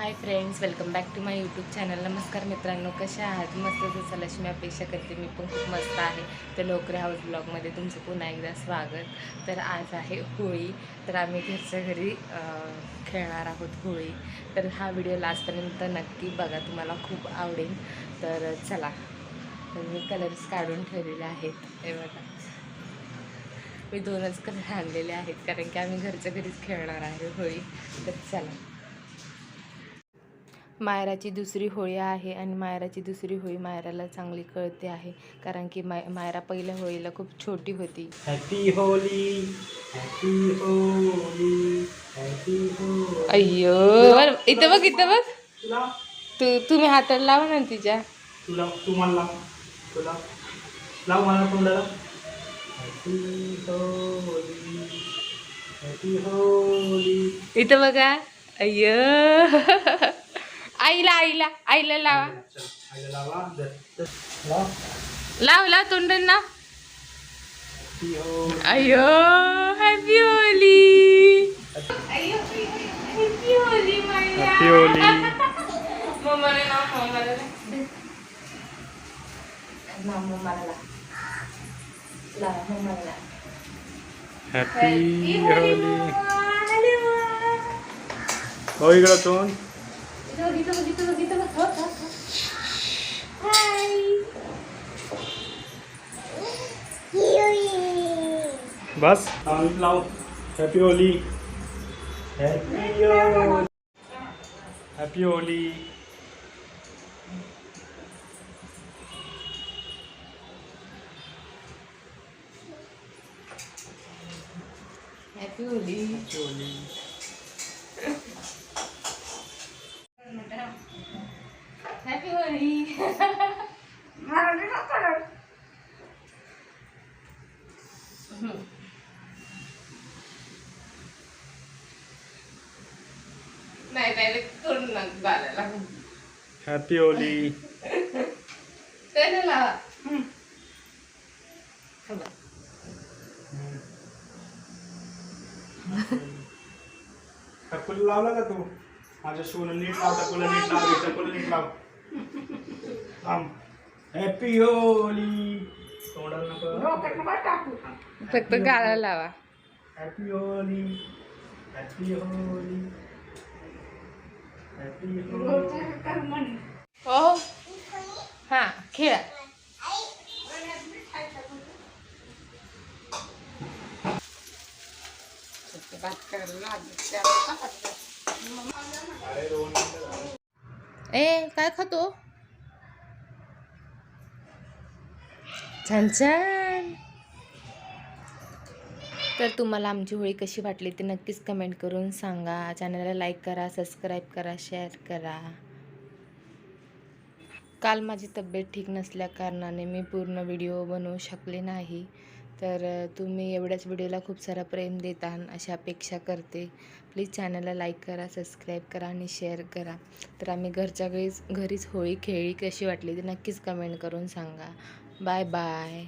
Hi friends welcome back to my YouTube channel नमस्कार मित्रांनो कशा आहात? मस्त जसं लक्ष्मी मी अपेक्षा करते. मी पण खूप मस्त आहे. तर लोकरे हाऊस ब्लॉगमध्ये तुमचं पुन्हा एकदा स्वागत. तर आज आहे होळी. तर आम्ही घरच्या घरी खेळणार आहोत होळी. तर हा व्हिडिओ लास्टपर्यंत नक्की बघा. तुम्हाला खूप आवडेल. तर चला. तर मी कलर्स काढून ठेवलेले आहेत. हे बघा. मी दोनच कलर आणलेले आहेत. कारण की आम्ही घरच्या घरीच खेळणार आहे होळी. तर चला. मायराची दुसरी होळी आहे आणि मायराची दुसरी होळी मायराला चांगली कळते आहे. कारण की माय मायरा पहिल्या होळीला खूप छोटी होती. Happy Holi happy Holi happy Holi अय्यो बरं, इथं बघ इथं बघ. तुला? तू तुम्ही हाताला लावा ना तिच्या. तुला तुम्हाला लाव. तुला. लाव मला तोंडाला हॅपी होली हॅपी होली इथं बघा. अय्यो. आईला आईला आईला लावा चल आईला लावा धर, धर. लाव लाव लाव तोंडाला लाव हॅपी होली अय्यो happy Holi happy Holi happy Holi मम्माला नाव मम्माला नाव मम्माला लावा मम्माला हॅपी होली हो इकडं तोंड बस लाव लाव happy Holi happy Holi happy Holi happy Holi happy Holi happy Holi नाही नाही तोंड नका घालायला हॅपी होली त्याने लावा थांबा. टकुल लावला का तू? माझ्या शूला नीट लाव टकुला नीट लाव टकुला नीट लाव. थांब हॅपी होली तोंडाला नको फक्त गाळा लावा happy Holi happy Holi happy Holi हो हा खेळा अरे दोन मिनिटं झाले. ए काय खातो? छान छान. तर तुम्हाला आमची होळी कशी वाटली ते नक्कीच कमेंट करून सांगा. चॅनलला लाईक करा सबस्क्राईब करा शेअर करा. काल माझी तब्येत ठीक नसल्या कारणाने मी पूर्ण व्हिडिओ बनवू शकले नाही. तर तुम्ही एवढ्याच व्हिडिओला खूप सारा प्रेम देता अशी अपेक्षा करते. प्लीज चॅनलला लाईक करा सबस्क्राईब करा आणि शेअर करा. तर आम्ही घरच्या घरीच घरीच होळी खेळी कशी वाटली ते नक्कीच कमेंट करून सांगा. Bye bye.